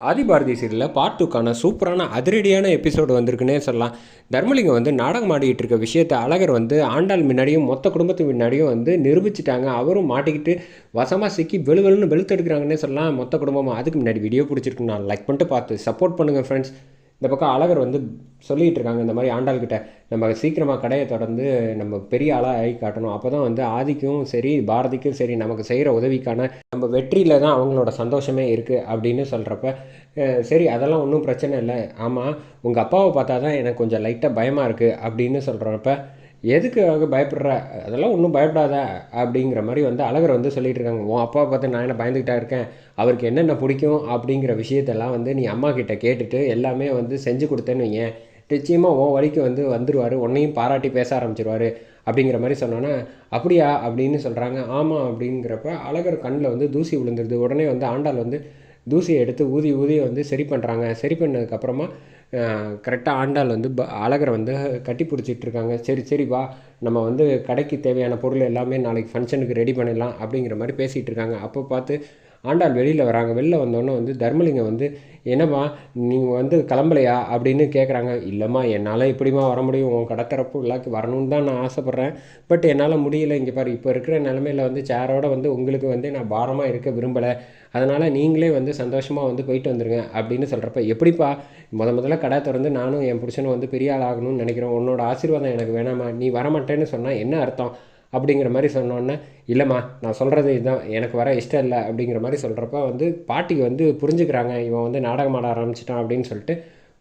ஆதிபாரதி சீரியலில் பார்ட் டூக்கான சூப்பரான அதிரடியான எபிசோடு வந்திருக்குன்னே சொல்லலாம். தர்மலிங்கம் வந்து நாடகம் ஆடிக்கிட்டு இருக்க விஷயத்தை அழகர் வந்து ஆண்டாள் முன்னாடியும் மொத்த குடும்பத்து முன்னாடியும் வந்து நிரூபிச்சிட்டாங்க. அவரும் மாட்டிக்கிட்டு வசமாக சிக்கி வெளுவெளுன்னு வெளுத்தெடுக்கிறாங்கன்னே சொல்லலாம். மொத்த குடும்பமாக அதுக்கு முன்னாடி வீடியோ பிடிச்சிருக்கு நான் லைக் பண்ணிட்டு பார்த்து சப்போர்ட் பண்ணுங்கள் ஃப்ரெண்ட்ஸ் இந்த பக்கம் அழகர் வந்து சொல்லிகிட்டு இருக்காங்க இந்த மாதிரி ஆண்டாள்கிட்ட நம்ம சீக்கிரமாக கடையை தொடர்ந்து நம்ம பெரிய ஆளாக ஆகி காட்டணும். அப்போ தான் வந்து ஆதிக்கும் சரி பாரதிக்கும் சரி நமக்கு செய்கிற உதவிக்கான நம்ம வெற்றியில் தான் அவங்களோட சந்தோஷமே இருக்குது அப்படின்னு சொல்கிறப்ப சரி அதெல்லாம் ஒன்றும் பிரச்சனை இல்லை. ஆமாம் உங்கள் அப்பாவை பார்த்தா தான் எனக்கு கொஞ்சம் லைட்டாக பயமாக இருக்குது அப்படின்னு சொல்கிறப்ப எதுக்காக பயப்படுற? அதெல்லாம் ஒன்றும் பயப்படாத அப்படிங்கிற மாதிரி வந்து அழகர் வந்து சொல்லிட்டு இருக்காங்க. உன் அப்பாவை பார்த்து நான் என்ன பயந்துக்கிட்டா இருக்கேன்? அவருக்கு என்னென்ன பிடிக்கும்? அப்படிங்கிற விஷயத்தெல்லாம் வந்து நீ அம்மா கிட்ட கேட்டுட்டு எல்லாமே வந்து செஞ்சு கொடுத்தேன்னு வையேன் நிச்சயமாக உன் வழிக்கு வந்து வந்துடுவார் உன்னையும் பாராட்டி பேச ஆரம்பிச்சிருவாரு அப்படிங்கிற மாதிரி சொன்னோன்னே அப்படியா? அப்படின்னு சொல்கிறாங்க ஆமாம் அப்படிங்கிறப்ப அழகர் கண்ணில் வந்து தூசி விழுந்துருது. உடனே வந்து ஆண்டாள் வந்து தூசியை எடுத்து ஊதி ஊதி வந்து சரி பண்ணுறாங்க சரி பண்ணதுக்கப்புறமா கரெக்டாக ஆண்டாள் வந்து ப அழகரை வந்து கட்டி பிடிச்சிட்டு இருக்காங்க. சரி சரி வா. நம்ம வந்து கடைக்கு தேவையான பொருள் எல்லாமே நாளைக்கு ஃபங்க்ஷனுக்கு ரெடி பண்ணிடலாம் அப்படிங்கிற மாதிரி பேசிகிட்டு இருக்காங்க. அப்போ பார்த்து ஆண்டாள் வெளியில் வராங்க. வெளில வந்தோடனே வந்து தர்மலிங்கம் வந்து என்னம்மா நீங்கள் வந்து கிளம்பலையா? அப்படின்னு கேட்குறாங்க இல்லைம்மா என்னால் எப்படிம்மா வர முடியும்? உன் கடத்தரப்பு விழாக்கு வரணும்னு தான் நான் ஆசைப்பட்றேன். பட் என்னால் முடியல. இங்கே பாரு இப்போ இருக்கிற நிலமையில வந்து சேரோட வந்து உங்களுக்கு வந்து நான் பாரமாக இருக்க விரும்பலை. அதனால் நீங்களே வந்து சந்தோஷமாக வந்து போயிட்டு வந்துருங்க. அப்படின்னு சொல்கிறப்ப எப்படிப்பா? முத முதல்ல கடை திறந்து நானும் என் புருஷனும் வந்து பெரிய ஆள் ஆகணும்னு நினைக்கிறேன் உன்னோட ஆசீர்வாதம் எனக்கு வேணாமா? நீ வரமாட்டேன்னு சொன்னால் என்ன அர்த்தம்? அப்படிங்கிற மாதிரி சொன்னோன்னே இல்லைம்மா நான் சொல்கிறது இதுதான். எனக்கு வர இஷ்டம் இல்லை. அப்படிங்கிற மாதிரி சொல்கிறப்ப வந்து பாட்டிக்கு வந்து புரிஞ்சுக்கிறாங்க இவன் வந்து நாடகம் ஆட ஆரம்பிச்சிட்டான். அப்படின்னு சொல்லிட்டு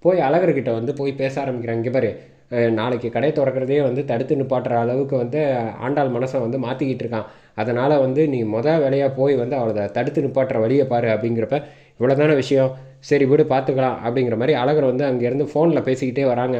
போய் அழகர்கிட்ட வந்து போய் பேச ஆரம்பிக்கிறாங்க. இங்கே பாரு நாளைக்கு கடை திறக்கிறதே வந்து தடுத்து நிப்பாட்டுற அளவுக்கு வந்து ஆண்டாள் மனசை வந்து மாற்றிக்கிட்டு இருக்கான். அதனால் வந்து நீ மொதல் வேலையாக போய் வந்து அவளை தடுத்து நிப்பாட்டுற வழியை பாரு. அப்படிங்கிறப்ப இவ்வளோதான விஷயம். சரி விடு பார்த்துக்கலாம் அப்படிங்கிற மாதிரி அழகர் வந்து அங்கேருந்து ஃபோனில் பேசிக்கிட்டே வராங்க.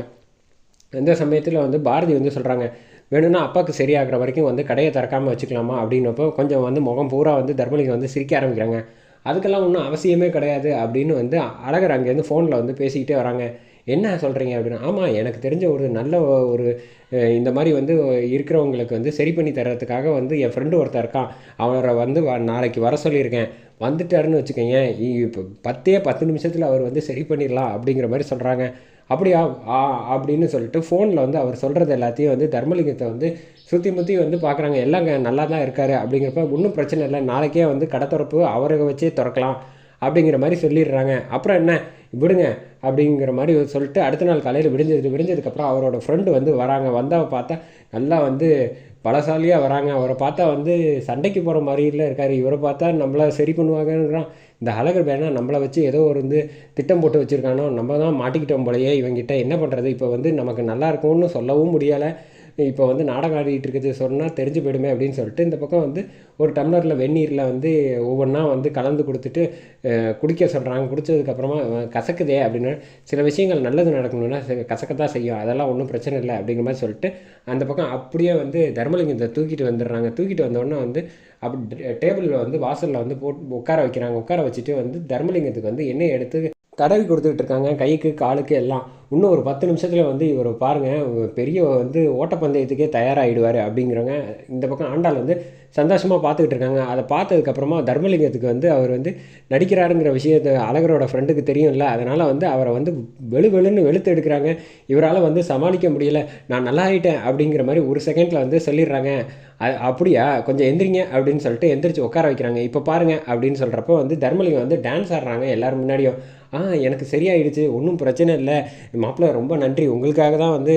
இந்த சமயத்தில் வந்து பாரதி வந்து சொல்கிறாங்க வேணும்னா அப்பாவுக்கு சரியாகிற வரைக்கும் வந்து கடையை திறக்காமல் வச்சுக்கலாமா அப்படின்னப்போ கொஞ்சம் வந்து முகம் பூரா வந்து தர்மலிங்கம் வந்து சிரிக்க ஆரம்பிக்கிறாங்க. அதுக்கெல்லாம் ஒன்றும் அவசியமே கிடையாது அப்படின்னு வந்து அழகர் அங்கேருந்து ஃபோனில் வந்து பேசிக்கிட்டே வராங்க. என்ன சொல்கிறீங்க அப்படின்னா ஆமாம் எனக்கு தெரிஞ்ச ஒரு நல்ல ஒரு இந்த மாதிரி வந்து இருக்கிறவங்களுக்கு வந்து சரி பண்ணி தர்றதுக்காக வந்து என் ஃப்ரெண்டு ஒருத்தர் இருக்கான். அவரை வந்து வ- நாளைக்கு வர சொல்லியிருக்கேன். வந்துட்டாருன்னு வச்சுக்கோங்க இப்போ பத்தே பத்து நிமிஷத்தில் அவர் வந்து சரி பண்ணிடலாம் அப்படிங்கிற மாதிரி சொல்கிறாங்க அப்படியா ஆ அப்படின்னு சொல்லிட்டு ஃபோனில் வந்து அவர் சொல்கிறது எல்லாத்தையும் வந்து தர்மலிங்கத்தை வந்து சுற்றி முற்றி வந்து பார்க்குறாங்க. எல்லாங்க நல்லா தான் இருக்கார் அப்படிங்கிறப்ப ஒன்றும் பிரச்சனை இல்லை நாளைக்கே வந்து கடை திறப்பு அவரை வச்சே திறக்கலாம் அப்படிங்கிற மாதிரி சொல்லிடுறாங்க. அப்புறம் என்ன? விடுங்க அப்படிங்கிற மாதிரி சொல்லிட்டு அடுத்த நாள் காலையில் விடிஞ்சது விடிஞ்சதுக்கப்புறம் அவரோட ஃப்ரெண்டு வந்து வராங்க. வந்தால் பார்த்தா நல்லா வந்து பலசாலியாக வராங்க. அவரை பார்த்தா வந்து சண்டைக்கு போகிற மாதிரில இருக்கார். இவரை பார்த்தா நம்மளை சரி பண்ணுவாங்கன்றான் இந்த அழகர் வேணா நம்மளை வச்சு ஏதோ ஒரு வந்து திட்டம் போட்டு வச்சுருக்கானோ நம்ம தான் மாட்டிக்கிட்டோம் போலயே இவங்கிட்ட. என்ன பண்ணுறது இப்போ வந்து நமக்கு நல்லா இருக்கும்னு சொல்லவும் முடியலை. இப்போ வந்து நாடகம் ஆடிட்டு இருக்கிறது சொன்னால் தெரிஞ்சு போயிடுமே அப்படின்னு சொல்லிட்டு இந்த பக்கம் வந்து ஒரு டம்ளரில் வெந்நீரில் வந்து ஒவ்வொன்றா வந்து கலந்து கொடுத்துட்டு குடிக்க சொல்கிறாங்க குடித்ததுக்கப்புறமா கசக்குதே அப்படின்னு. சில விஷயங்கள் நல்லது நடக்கணும்னா கசக்கத்தான் செய்யும். அதெல்லாம் ஒன்றும் பிரச்சனை இல்லை அப்படிங்கிற மாதிரி சொல்லிட்டு அந்த பக்கம் அப்படியே வந்து தர்மலிங்கத்தை தூக்கிட்டு வந்துடுறாங்க. தூக்கிட்டு வந்தோடனே வந்து அப்படி டேபிளில் வந்து வாசலில் வந்து போட்டு உட்கார வைக்கிறாங்க. உட்கார வச்சுட்டு வந்து தர்மலிங்கத்துக்கு வந்து எண்ணெய் எடுத்து தடவி கொடுத்துக்கிட்டு இருக்காங்க கைக்கு காலுக்கு எல்லாம். இன்னும் ஒரு பத்து நிமிஷத்தில் வந்து இவர் பாருங்கள் பெரிய வந்து ஓட்டப்பந்தயத்துக்கே தயாராகிடுவார் அப்படிங்கிறவங்க இந்த பக்கம் ஆண்டாள் வந்து சந்தோஷமாக பார்த்துக்கிட்டு இருக்காங்க. அதை பார்த்ததுக்கப்புறமா தர்மலிங்கத்துக்கு வந்து அவர் வந்து நடிக்கிறாருங்கிற விஷயத்தை அழகரோட ஃப்ரெண்டுக்கு தெரியும்ல அதனால் வந்து அவரை வந்து வெளு வெளுன்னு வெளுத்து எடுக்கிறாங்க. இவரால் வந்து சமாளிக்க முடியல நான் நல்லா ஆகிட்டேன் அப்படிங்கிற மாதிரி ஒரு செகண்டில் வந்து சொல்லிடுறாங்க. அது அப்படியா? கொஞ்சம் எந்திரிங்க அப்படின்னு சொல்லிட்டு எந்திரிச்சு உட்கார வைக்கிறாங்க. இப்போ பாருங்க அப்படின்னு சொல்கிறப்போ வந்து தர்மலிங்கம் வந்து டான்ஸ் ஆடுறாங்க எல்லோரும் முன்னாடியும். ஆ எனக்கு சரியாயிடுச்சு. ஒன்றும் பிரச்சனை இல்லை. மாப்பிள்ளை ரொம்ப நன்றி. உங்களுக்காக தான் வந்து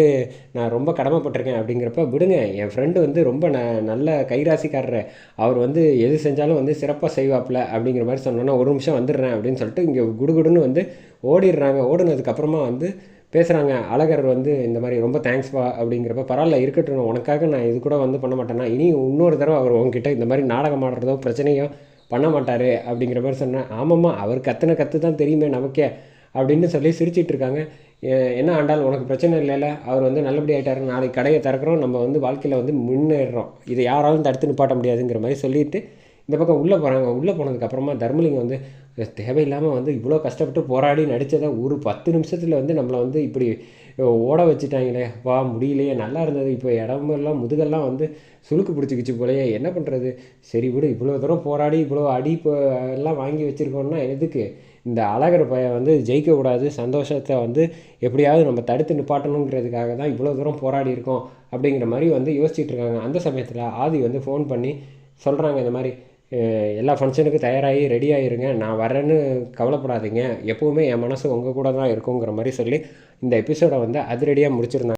நான் ரொம்ப கடமைப்பட்டிருக்கேன் அப்படிங்கிறப்ப விடுங்க. என் ஃப்ரெண்டு வந்து ரொம்ப ந நல்ல கைராசிக்காரர். அவர் வந்து எது செஞ்சாலும் வந்து சிறப்பாக செய்வாப்பில் அப்படிங்கிற மாதிரி சொன்னோன்னா ஒரு நிமிஷம் வந்துடுறேன் அப்படின்னு சொல்லிட்டு இங்கே குடுகுடுன்னு வந்து ஓடிடுறாங்க. ஓடுனதுக்கப்புறமா வந்து பேசுகிறாங்க அழகர் வந்து இந்த மாதிரி ரொம்ப தேங்க்ஸ்பா அப்படிங்கிறப்ப பரவாயில்ல இருக்கட்டும். உனக்காக நான் இது கூட வந்து பண்ண மாட்டேன்னா இனி இன்னொரு தடவை அவர் உங்ககிட்ட இந்த மாதிரி நாடகம் ஆடுறதோ பிரச்சனையோ பண்ண மாட்டார் அப்படிங்கிற மாதிரி சொன்னேன் ஆமாம்மா அவர் கத்துன கற்று தான் தெரியுமே நமக்கே அப்படின்னு சொல்லி சிரிச்சிட்டு இருக்காங்க. என்ன ஆண்டால் உனக்கு பிரச்சனை இல்லைல்ல அவர் வந்து நல்லபடி ஆகிட்டார் நாளைக்கு கடையை திறக்கிறோம் நம்ம வந்து வாழ்க்கையில் வந்து முன்னேறோம். இதை யாராலும் தடுத்து நிப்பாட்ட முடியாதுங்கிற மாதிரி சொல்லிட்டு இந்த பக்கம் உள்ளே போகிறாங்க உள்ளே போனதுக்கப்புறமா தர்மலிங்கம் வந்து தேவையில்லாமல் வந்து இவ்வளோ கஷ்டப்பட்டு போராடி நடித்ததை ஒரு பத்து நிமிஷத்தில் வந்து நம்மளை வந்து இப்படி ஓட வச்சுட்டாங்களே. வா முடியலையே. நல்லா இருந்தது. இப்போ இடமெல்லாம் முதுகெல்லாம் வந்து சுழுக்கு பிடிச்சிக்கிச்சு போலயே. என்ன பண்ணுறது சரி விடு. இவ்வளோ தூரம் போராடி இவ்வளோ அடி இப்போ எல்லாம் வாங்கி வச்சுருக்கோன்னா எதுக்கு? இந்த அழகர் பையன் வந்து ஜெயிக்கக்கூடாது சந்தோஷத்தை வந்து எப்படியாவது நம்ம தடுத்து நிப்பாட்டணுங்கிறதுக்காக தான் இவ்வளோ தூரம் போராடி இருக்கோம் அப்படிங்கிற மாதிரி வந்து யோசிச்சுட்டு இருக்காங்க. அந்த சமயத்தில் ஆதி வந்து ஃபோன் பண்ணி சொல்கிறாங்க இந்த மாதிரி எல்லா ஃபங்க்ஷனுக்கும் தயாராகி ரெடி ஆகிருங்க நான் வரேன்னு கவலைப்படாதீங்க. எப்போவுமே என் மனசு உங்கள் கூட தான் இருக்குங்கிற மாதிரி சொல்லி இந்த எபிசோடை வந்து அதிரடியாக முடிச்சிருந்தாங்க.